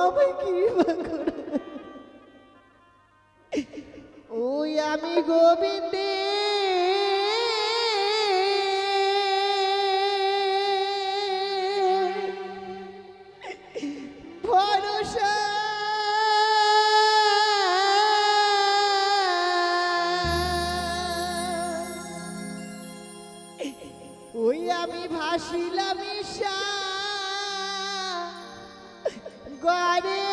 আমায় কৃপা করো ওই আমি গোবিন্দে ঈশা। গড়ে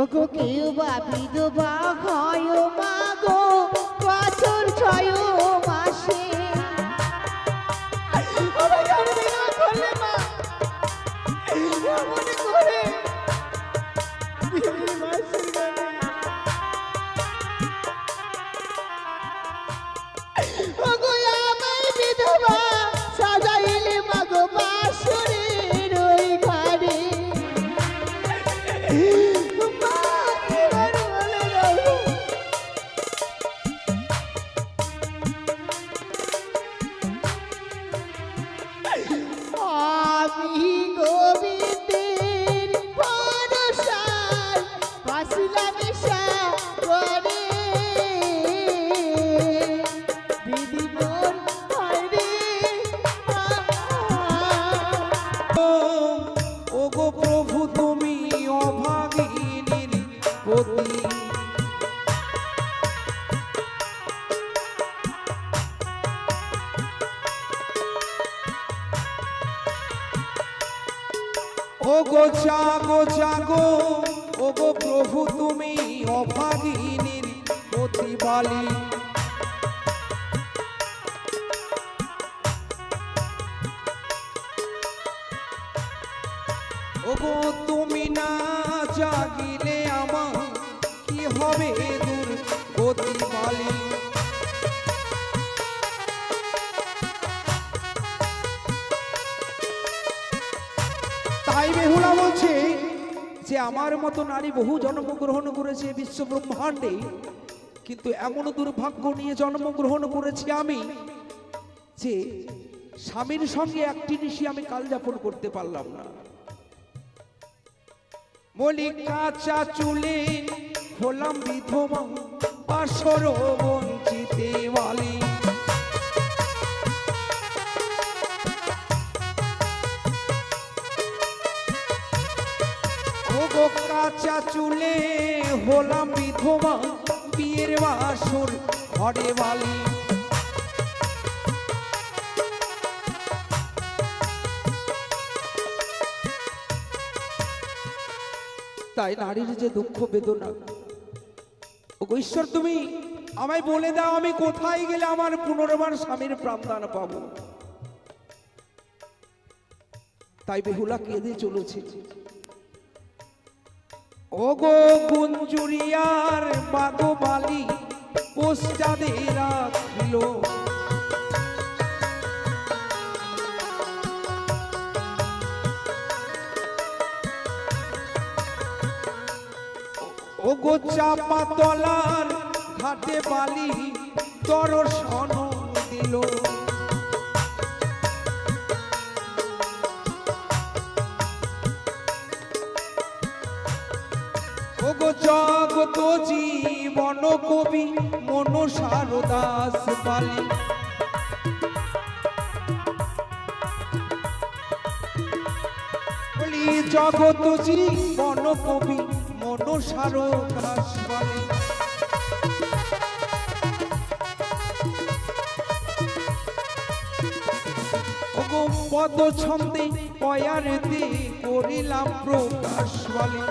ওগো কেউ বা বিধবা হয় মাগো বছর ছয় মাসে। আমাকে ওগো প্রভু তুমি অভাগিনীর পতি ওগো জাগো জাগো ওগো প্রভু তুমি অভাগিনীর প্রতিবালী। ওগো, তুমি না জাগিলে আমার কি হবে দূর গতি মালি? তাই বেহুলা বলছে যে, আমার মতো নারী বহু জন্মগ্রহণ করেছে বিশ্ব ব্রহ্মাণ্ডে কিন্তু এমন দুর্ভাগ্য নিয়ে জন্মগ্রহণ করেছি আমি যে, স্বামীর সঙ্গে একটি নিশি আমি কাল যাপন করতে পারলাম না। বলি কাঁচা চুলে হলাম বিধবা পাশর বঞ্চিতে বালি কাঁচা চুলে হলাম বিধবা, বিয়ের বাসর ঘরে বালি তাই নারীর যে দুঃখ বেদনা। ওগো ঈশ্বর, তুমি আমায় বলে দাও, আমি কোথায় গেলে আমার পুনর্বার স্বামীর প্রাণদান পাবো? তাই বেহুলা কেঁদে চলেছে। ওগো গুঞ্জুরিয়ার বাগো বালি পোস্টাদে রাখিল ওগো চাপা তলার ঘাটে বালি দর্শন দিল। জগ জগত জীবন কবি মন সারদাস বালি। বলি, জগত জীবন কবি পদ ছন্দে পয়ার দি করিলাম প্রকাশ বলে।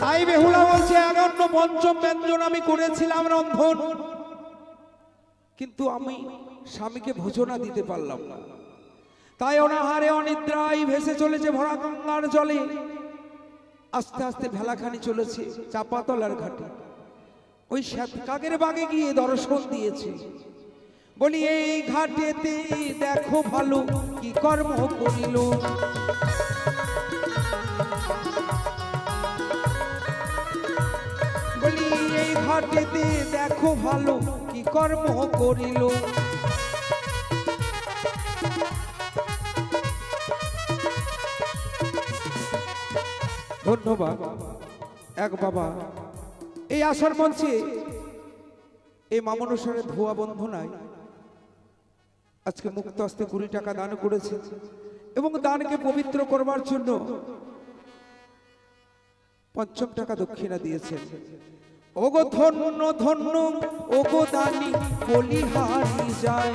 তাই বেহুলা বলছে, একান্ন পঞ্চম ব্যঞ্জন আমি করেছিলাম রন্ধন। কিন্তু আমি স্বামীকে ভোজনা দিতে পারলাম না। তাই অনাহারে অনিদ্রায় ভেসে চলেছে ভরা গঙ্গার জলে। আস্তে আস্তে ভেলাখানি চলেছে, চাপাতলার ঘাটে। ওই শ্বেতকাকের বাগে গিয়ে দর্শন দিয়েছে। বলি, এই ঘাটেতে দেখো ভালো, কি কর্ম করিল? বলি, এই ঘাটেতে দেখো ভালো, কি কর্ম করিল? ধন্যবাদ। এক বাবা, এই আসার মঞ্চে এই মামনুসারের ধোয়া বন্ধনায় আজকে মুক্ত হস্তে কুড়ি টাকা দান করেছে এবং দানকে পবিত্র করবার জন্য পঞ্চম টাকা দক্ষিণা দিয়েছেন। ওগো ধন্য ধন্য, ওগো দানি বলিহারি যায়।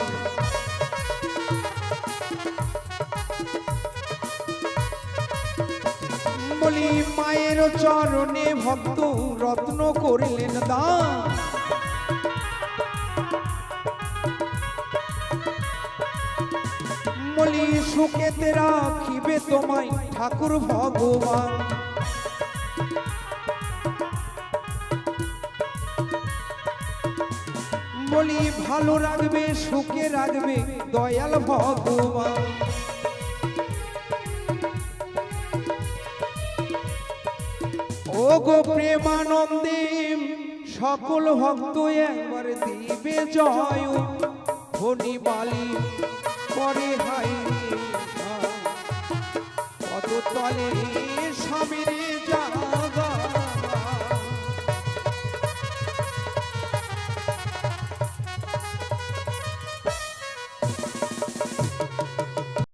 বলি মায়ের চরণে ভক্ত রত্ন করিলেন দান। বলি সুখেতে রাখিবে তোমায় ঠাকুর ভগবান। বলি ভালো রাখবে, সুখে রাখবে দয়াল ভগবান। ও গো প্রেমানন্দে, সকল ভক্ত একবার দিবে জয় ধনী বালি করে হাই। কত তলে স্বামীর যা